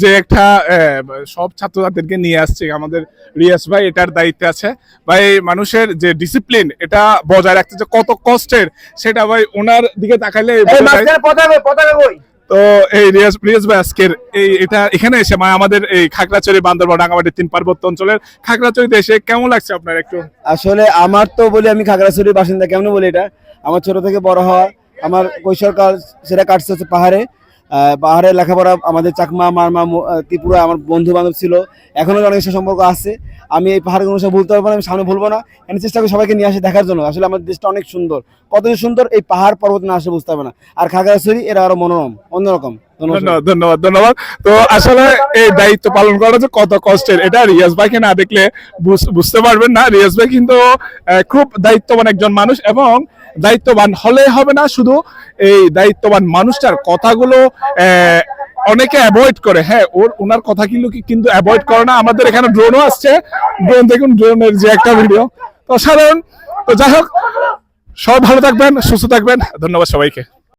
যে একটা সব ছাত্রছাত্রীদেরকে নিয়ে আসছে আমাদের রিয়াস ভাই এটার দায়িত্বে আছে। ভাই মানুষের যে ডিসিপ্লিন এটা বজায় রাখতে যে কত কষ্টের সেটা ভাই ওনার দিকে তাকাইলে তো এই রিয়াজ রিয়াজ ভাই আজকের এই এটা এখানে এসে মানে আমাদের এই খাগড়াছড়ি বান্দরবান রাঙামাটি তিন পার্বত্য অঞ্চলের খাগড়াছড়িতে এসে কেমন লাগছে আপনার একটু? আসলে আমার তো বলি আমি খাগড়াছড়ির বাসিন্দা কেমন বলি এটা? আমার ছোট থেকে বড় হওয়া আমার কৈশোরকাল সেটা কাটছে হচ্ছে পাহাড়ে। পাহাড়ে লেখাপড়া আমাদের চাকমা মারমা ত্রিপুরা আমার বন্ধু বান্ধব ছিল। এখনও অনেক সম্পর্ক আছে। আমি এই পাহাড় কোনো ভুলতে পারব না, আমি সামনে ভুলবো না। আমি চেষ্টা করি সবাইকে নিয়ে আসি দেখার জন্য। আসলে আমাদের দেশটা অনেক সুন্দর। কত সুন্দর এই পাহাড় পর্বত না আসলে বুঝতে হবে না। আর খাগড়াছড়ি, এরা আরও মনোরম, অন্যরকম। ধন্যবাদ ধন্যবাদ ধন্যবাদ তো আসলে এই দায়িত্ব পালন করা যে কত কষ্টের, এটা রিয়াজ ভাইকে না দেখলে বুঝ- বুঝতে পারবেন না। রিয়াজ ভাই কিন্তু খুব দায়িত্ববান একজন মানুষ এবং দায়িত্ববান হলে হবে না। শুধু এই দায়িত্ববান মানুষটার কথাগুলো অনেকে অ্যাভয়েড করে। হ্যাঁ ওর ওনার কথা কিন্তু কিন্তু অ্যাভয়েড করে না। আমাদের এখানে ড্রোনও আসছে। ড্রোন দেখুন ড্রোনের যে একটা ভিডিও তো সাধারণ তো যাই হোক সব ভালো থাকবেন, সুস্থ থাকবেন। ধন্যবাদ সবাইকে।